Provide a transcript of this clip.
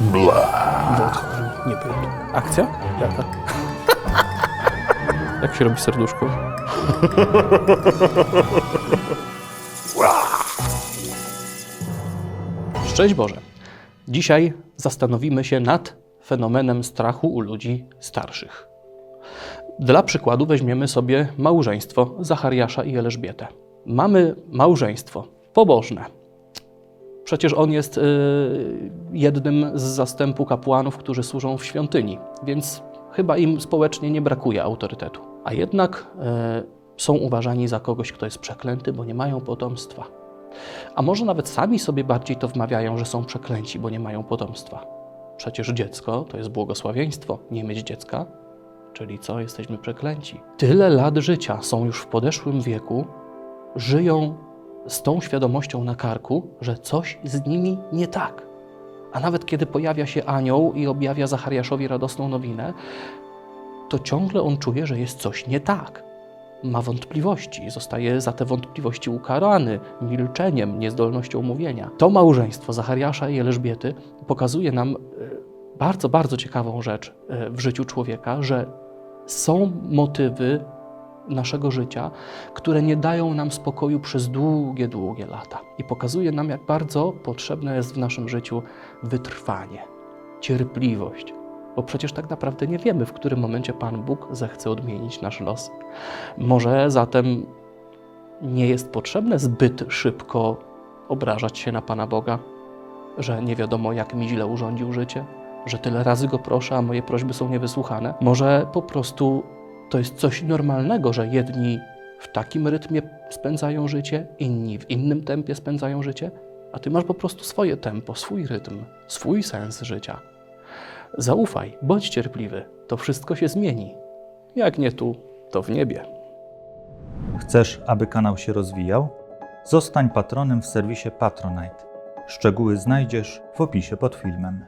Wodcha, nie pyt. Akcja? Jaka? Jak się robi serduszko? Szczęść Boże. Dzisiaj zastanowimy się nad fenomenem strachu u ludzi starszych. Dla przykładu weźmiemy sobie małżeństwo Zachariasza i Elżbietę. Mamy małżeństwo pobożne. Przecież on jest y, jednym z zastępu kapłanów, którzy służą w świątyni, więc chyba im społecznie nie brakuje autorytetu. A jednak y, są uważani za kogoś, kto jest przeklęty, bo nie mają potomstwa. A może nawet sami sobie bardziej to wmawiają, że są przeklęci, bo nie mają potomstwa. Przecież dziecko to jest błogosławieństwo. Nie mieć dziecka, czyli co, jesteśmy przeklęci. Tyle lat życia są już w podeszłym wieku, żyją z tą świadomością na karku, że coś z nimi nie tak. A nawet kiedy pojawia się anioł i objawia Zachariaszowi radosną nowinę, to ciągle on czuje, że jest coś nie tak. Ma wątpliwości, zostaje za te wątpliwości ukarany milczeniem, niezdolnością mówienia. To małżeństwo Zachariasza i Elżbiety pokazuje nam e, bardzo, bardzo ciekawą rzecz e, w życiu człowieka, że są motywy naszego życia, które nie dają nam spokoju przez długie, długie lata. I pokazuje nam, jak bardzo potrzebne jest w naszym życiu wytrwanie, cierpliwość, bo przecież tak naprawdę nie wiemy, w którym momencie Pan Bóg zechce odmienić nasz los. Może zatem nie jest potrzebne zbyt szybko obrażać się na Pana Boga, że nie wiadomo, jak mi źle urządził życie, że tyle razy go proszę, a moje prośby są niewysłuchane. Może po prostu to jest coś normalnego, że jedni w takim rytmie spędzają życie, inni w innym tempie spędzają życie, a ty masz po prostu swoje tempo, swój rytm, swój sens życia. Zaufaj, bądź cierpliwy, to wszystko się zmieni. Jak nie tu, to w niebie. Chcesz, aby kanał się rozwijał? Zostań patronem w serwisie Patronite. Szczegóły znajdziesz w opisie pod filmem.